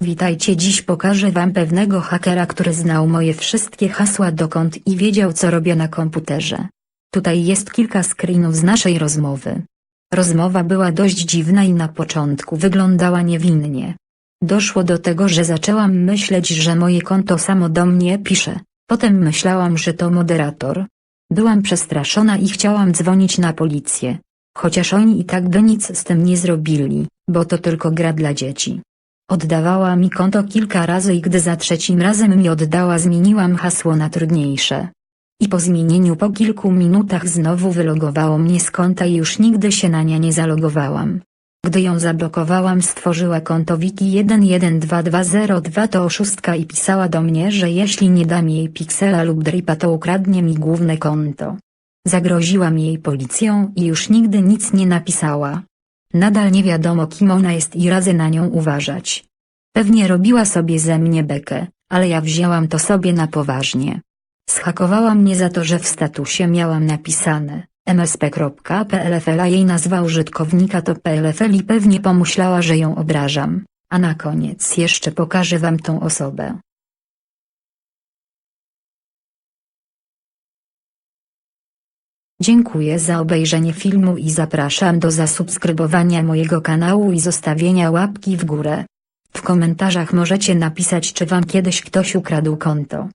Witajcie dziś pokażę wam pewnego hakera który znał moje wszystkie hasła do kont i wiedział co robię na komputerze. Tutaj jest kilka screenów z naszej rozmowy. Rozmowa była dość dziwna i na początku wyglądała niewinnie. Doszło do tego że zaczęłam myśleć że moje konto samo do mnie pisze, potem myślałam że to moderator. Byłam przestraszona i chciałam dzwonić na policję. Chociaż oni i tak by nic z tym nie zrobili, bo to tylko gra dla dzieci. Oddawała mi konto kilka razy i gdy za trzecim razem mi oddała zmieniłam hasło na trudniejsze. I po zmienieniu po kilku minutach znowu wylogowało mnie z konta i już nigdy się na nie nie zalogowałam. Gdy ją zablokowałam stworzyła konto wiki112202 to oszustka i pisała do mnie że jeśli nie dam jej piksela lub dripa to ukradnie mi główne konto. Zagroziłam jej policją i już nigdy nic nie napisała. Nadal nie wiadomo kim ona jest i radzę na nią uważać. Pewnie robiła sobie ze mnie bekę, ale ja wzięłam to sobie na poważnie. Schakowała mnie za to że w statusie miałam napisane msp.plfl a jej nazwa użytkownika to plfl i pewnie pomyślała że ją obrażam, a na koniec jeszcze pokażę wam tą osobę. Dziękuję za obejrzenie filmu i zapraszam do zasubskrybowania mojego kanału i zostawienia łapki w górę. W komentarzach możecie napisać czy wam kiedyś ktoś ukradł konto.